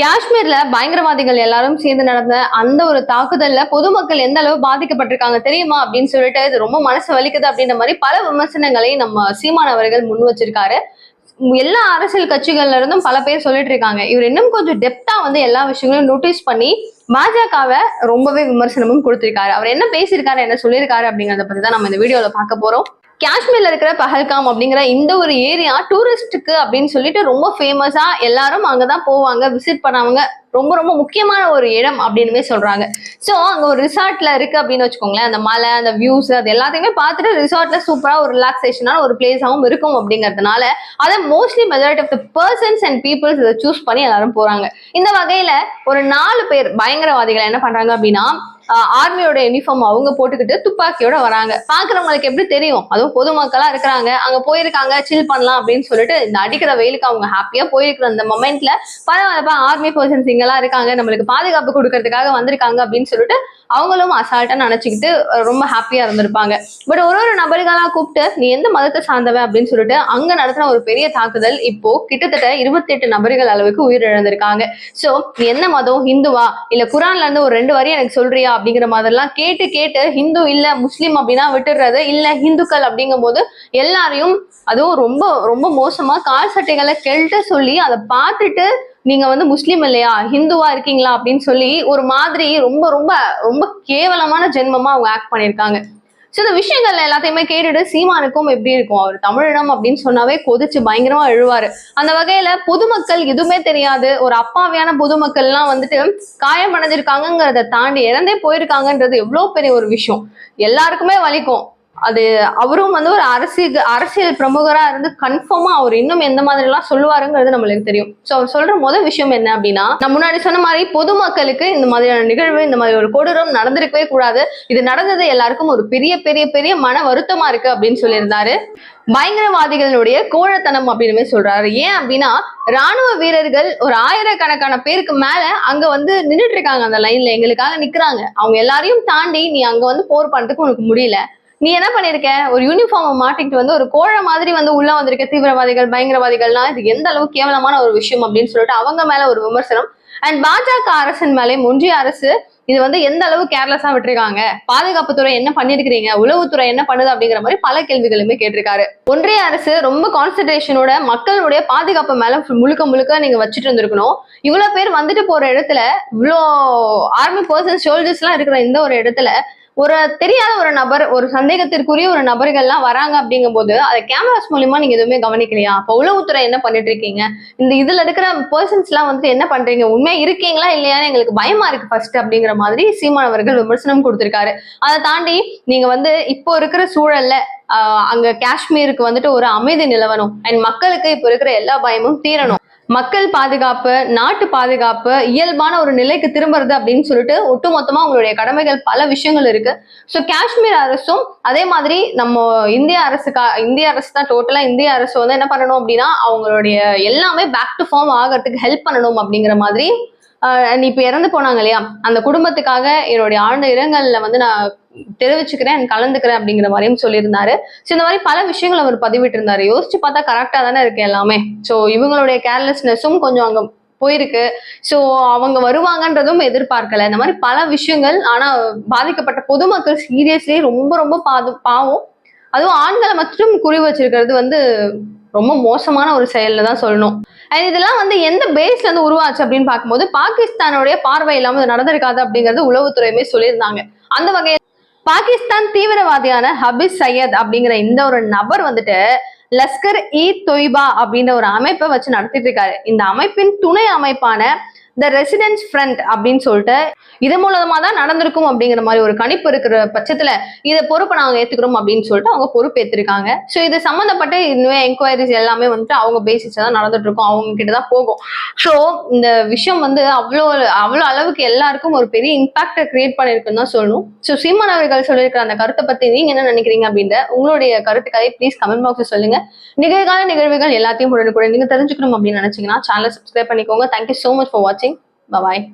காஷ்மீர்ல பயங்கரவாதிகள் எல்லாரும் சேர்ந்து நடந்த அந்த ஒரு தாக்குதல்ல பொதுமக்கள் எந்த அளவு பாதிக்கப்பட்டிருக்காங்க தெரியுமா அப்படின்னு சொல்லிட்டு இது ரொம்ப மனசு வலிக்குது அப்படின்ற மாதிரி பல விமர்சனங்களை நம்ம சீமான் அவர்கள் முன் வச்சிருக்காரு. எல்லா அரசியல் கட்சிகள்ல இருந்தும் பல பேர் சொல்லிட்டு இருக்காங்க. இவர் இன்னும் கொஞ்சம் டெப்தா வந்து எல்லா விஷயங்களையும் நோட்டீஸ் பண்ணி பாஜகவை ரொம்பவே விமர்சனமும் கொடுத்திருக்காரு. அவர் என்ன பேசியிருக்காரு என்ன சொல்லியிருக்காரு அப்படிங்கறத பத்தி தான் நம்ம இந்த வீடியோல பார்க்க போறோம். காஷ்மீர்ல இருக்கிற பஹல்காம் அப்படிங்கிற இந்த ஒரு ஏரியா டூரிஸ்டுக்கு அப்படின்னு சொல்லிட்டு ரொம்ப ஃபேமஸா எல்லாரும் அங்கதான் போவாங்க விசிட் பண்ணவங்க. ரொம்ப ரொம்ப முக்கியமான ஒரு இடம் அப்படின்னுமே சொல்றாங்க. ஸோ அங்க ஒரு ரிசார்ட்ல இருக்கு அப்படின்னு வச்சுக்கோங்களேன். அந்த மலை அந்த வியூஸ் அது எல்லாத்தையுமே பார்த்துட்டு ரிசார்ட்ல சூப்பரா ஒரு ரிலாக்ஸேஷனான ஒரு பிளேஸாகவும் இருக்கும் அப்படிங்கிறதுனால அதை mostly majority of the persons and peoples இதை சூஸ் பண்ணி எல்லாரும் போறாங்க. இந்த வகையில ஒரு நாலு பேர் பயங்கரவாதிகள் என்ன பண்றாங்க அப்படின்னா ஆர்மியோட யூனிஃபார்ம் அவங்க போட்டுக்கிட்டு துப்பாக்கியோட வராங்க. பாக்குறவங்களுக்கு எப்படி தெரியும்? அதுவும் பொதுமக்களா இருக்கிறாங்க. அங்க போயிருக்காங்க சில் பண்ணலாம் அப்படின்னு சொல்லிட்டு இந்த அடிக்கிற வெயிலுக்கு அவங்க ஹாப்பியா போயிருக்கிற அந்த மொமெண்ட்ல பரவாயில்லப்பா ஆர்மி பர்சன்ஸ் இங்கெல்லாம் இருக்காங்க. நம்மளுக்கு பாதுகாப்பு கொடுக்கறதுக்காக வந்திருக்காங்க அப்படின்னு சொல்லிட்டு அவங்களும் அசால்ட்டா நினைச்சுக்கிட்டு ரொம்ப ஹாப்பியா இருந்திருப்பாங்க. பட் ஒரு ஒரு நபர்களா கூப்பிட்டு நீ எந்த மதத்தை சார்ந்தவ? அப்படின்னு சொல்லிட்டு அங்க நடத்தின ஒரு பெரிய தாக்குதல் இப்போ கிட்டத்தட்ட இருபத்தி எட்டு நபர்கள் அளவுக்கு உயிரிழந்திருக்காங்க. சோ நீ என்ன மதம்? ஹிந்துவா? இல்ல குரான்ல இருந்து ஒரு ரெண்டு வரி எனக்கு சொல்றியா? அப்படிங்கிற மாதிரிலாம் கேட்டு கேட்டு ஹிந்து இல்ல முஸ்லீம் அப்படின்னா விட்டுடுறது இல்ல ஹிந்துக்கள் அப்படிங்கும் போது எல்லாரையும் அதுவும் ரொம்ப ரொம்ப மோசமா கால் சட்டைகளை கெல்ட்ட சொல்லி அதை பார்த்துட்டு நீங்க வந்து முஸ்லீம் இல்லையா ஹிந்துவா இருக்கீங்களா அப்படின்னு சொல்லி ஒரு மாதிரி ரொம்ப ரொம்ப ரொம்ப கேவலமான ஜென்மமா அவங்க ஆக்ட் பண்ணியிருக்காங்க. ஸோ இந்த விஷயங்கள்ல எல்லாத்தையுமே கேட்டுட்டு சீமானுக்கும் எப்படி இருக்கும்? அவர் தமிழினம் அப்படின்னு சொன்னாவே கொதிச்சு பயங்கரமா எழுவாரு. அந்த வகையில பொதுமக்கள் எதுவுமே தெரியாது. ஒரு அப்பாவியான பொதுமக்கள்லாம் வந்துட்டு காயமடைஞ்சிருக்காங்கிறத தாண்டி இறந்தே போயிருக்காங்கன்றது எவ்வளவு பெரிய ஒரு விஷயம். எல்லாருக்குமே வலிக்கும். அது அவரும் வந்து ஒரு அரசியல் அரசியல் பிரமுகரா இருந்து கன்ஃபார்மா அவர் இன்னும் எந்த மாதிரி எல்லாம் சொல்லுவாருங்கிறது நம்மளுக்கு தெரியும். சோ அவர் சொல்ற முதல் விஷயம் என்ன அப்படின்னா நான் முன்னாடி சொன்ன மாதிரி பொதுமக்களுக்கு இந்த மாதிரியான நிகழ்வு இந்த மாதிரி ஒரு கொடூரம் நடந்திருக்கவே கூடாது. இது நடந்தது எல்லாருக்கும் ஒரு பெரிய பெரிய பெரிய மன வருத்தமா இருக்கு அப்படின்னு சொல்லியிருந்தாரு. பயங்கரவாதிகளுடைய கோழத்தனம் அப்படின்னு சொல்றாரு. ஏன் அப்படின்னா ராணுவ வீரர்கள் ஒரு ஆயிரக்கணக்கான பேருக்கு மேல அங்க வந்து நின்றுட்டு இருக்காங்க அந்த லைன்ல எங்களுக்காக நிக்கிறாங்க. அவங்க எல்லாரையும் தாண்டி நீ அங்க வந்து போர் பண்றதுக்கு உனக்கு முடியல. நீ என்ன பண்ணிருக்க? ஒரு யூனிஃபார்மை மாட்டிக்கிட்டு வந்து ஒரு கோழை மாதிரி வந்து உள்ள வந்திருக்க தீவிரவாதிகள் பயங்கரவாதிகள்லாம். இது எந்த அளவு கேவலமான ஒரு விஷயம் அப்படின்னு சொல்லிட்டு அவங்க மேல ஒரு விமர்சனம். அண்ட் பாஜக அரசின் மேலே ஒன்றிய அரசு இது வந்து எந்த அளவு கேர்லெஸ்ஸா விட்டுருக்காங்க? பாதுகாப்புத்துறை என்ன பண்ணிருக்கிறீங்க உளவுத்துறை என்ன பண்ணுது அப்படிங்கிற மாதிரி பல கேள்விகளுமே கேட்டிருக்காரு. ஒன்றிய அரசு ரொம்ப கான்சன்ட்ரேஷனோட மக்களுடைய பாதுகாப்பு மேல முழுக்க முழுக்க நீங்க வச்சுட்டு இருந்திருக்கணும். இவ்வளவு பேர் வந்துட்டு போற இடத்துல இவ்வளோ ஆர்மி பர்சன்ஸ் சோல்ஜர்ஸ் எல்லாம் இருக்கிற இந்த ஒரு இடத்துல ஒரு தெரியாத ஒரு நபர் ஒரு சந்தேகத்திற்குரிய ஒரு நபர்கள்லாம் வராங்க அப்படிங்கும் போது அதை கேமராஸ் மூலியமா நீங்க எதுவுமே கவனிக்கலையா? அப்ப உளவுத்துறை என்ன பண்ணிட்டு இருக்கீங்க இந்த இதுல இருக்கிற பர்சன்ஸ் எல்லாம் வந்து என்ன பண்றீங்க? உண்மையா இருக்கீங்களா இல்லையான்னு எங்களுக்கு பயமா இருக்கு ஃபர்ஸ்ட் அப்படிங்கிற மாதிரி சீமான் அவர்கள் விமர்சனம் கொடுத்திருக்காரு. அதை தாண்டி நீங்க வந்து இப்போ இருக்கிற சூழல்ல அங்க காஷ்மீருக்கு வந்துட்டு ஒரு அமைதி நிலவணும். அண்ட் மக்களுக்கு இப்போ இருக்கிற எல்லா பயமும் தீரணும். மக்கள் பாதுகாப்பு நாட்டு பாதுகாப்பு இயல்பான ஒரு நிலைக்கு திரும்புறது அப்படின்னு சொல்லிட்டு ஒட்டுமொத்தமா உங்களுடைய கடமைகள் பல விஷயங்கள் இருக்கு. ஸோ காஷ்மீர் அரசும் அதே மாதிரி நம்ம இந்திய அரசுக்கா இந்திய அரசு தான் டோட்டலா இந்திய அரசு வந்து என்ன பண்ணணும் அப்படின்னா அவங்களுடைய எல்லாமே பேக் டு ஃபார்ம் ஆகிறதுக்கு ஹெல்ப் பண்ணணும் அப்படிங்கிற மாதிரி இப்போ இறந்து போனாங்க இல்லையா? அந்த குடும்பத்துக்காக என்னுடைய ஆழ்ந்த இரங்கல்ல வந்து நான் தெரிவிச்சுக்கிறேன் கலந்துக்கிறேன் அப்படிங்கிற மாதிரியும் சொல்லியிருந்தாரு. ஸோ இந்த மாதிரி பல விஷயங்கள் அவர் பதிவிட்டு இருந்தாரு யோசிச்சு பார்த்தா கரெக்டாக தானே இருக்கு எல்லாமே. ஸோ இவங்களுடைய கேர்லெஸ்னஸும் கொஞ்சம் அங்கே போயிருக்கு. ஸோ அவங்க வருவாங்கன்றதும் எதிர்பார்க்கல. இந்த மாதிரி பல விஷயங்கள் ஆனால் பாதிக்கப்பட்ட பொதுமக்கள் சீரியஸ்லி ரொம்ப ரொம்ப பாது பாவம். அதுவும் ஆண்களை மட்டும் குறி வச்சிருக்கிறது வந்து ரொம்ப மோசமான ஒரு செயல்ல தான் சொல்லணும். அண்ட் இதெல்லாம் வந்து எந்த பேஸ்ல இருந்து உருவாச்சு அப்படின்னு பார்க்கும்போது பாகிஸ்தானுடைய பார்வை இல்லாம நடந்திருக்காது அப்படிங்கிறது உளவுத்துறையுமே சொல்லியிருந்தாங்க. அந்த வகையில் பாகிஸ்தான் தீவிரவாதியான ஹபீஸ் சையத் அப்படிங்கிற இந்த ஒரு நபர் வந்துட்டு லஸ்கர் இ தொய்பா அப்படின்ற ஒரு அமைப்பை வச்சு நடத்திட்டு இருக்காரு. இந்த அமைப்பின் துணை அமைப்பான த ரெசிடென்ஸ் ஃப்ரண்ட் அப்படின்னு சொல்லிட்டு இது மூலமா தான் நடந்திருக்கும் அப்படிங்கிற மாதிரி ஒரு கணிப்பு இருக்கிற பட்சத்துல இதை பொறுப்பை நாங்க ஏத்துக்கிறோம் அப்படின்னு சொல்லிட்டு அவங்க பொறுப்பு ஏத்திருக்காங்க ஸோ இது சம்மந்தப்பட்ட இன்னும் என்கொயரிஸ் எல்லாமே வந்துட்டு அவங்க பேசிஸ் தான் நடந்துட்டு இருக்கும் அவங்க கிட்ட தான் போகும். ஸோ இந்த விஷயம் வந்து அவ்வளோ அவ்வளோ அளவுக்கு எல்லாருக்கும் ஒரு பெரிய இம்பாக்டை கிரியேட் பண்ணிருக்குன்னு தான் சொல்லணும். ஸோ சீமான் அவர்கள் சொல்லியிருக்கிற அந்த கருத்தை பத்தி நீங்க என்ன நினைக்கிறீங்க அப்படின்ற உங்களுடைய கருத்துக்களை ப்ளீஸ் கமெண்ட் பாக்ஸ் சொல்லுங்க. நிகழ்கால நிகழ்வுகள் எல்லாத்தையும் உடனுக்குடன் நீங்க தெரிஞ்சுக்கணும் அப்படின்னு நினைச்சீங்கன்னா சேனலை சப்ஸ்கிரைப் பண்ணிக்கோங்க. Thank you so much for வாட்சிங் Bye bye.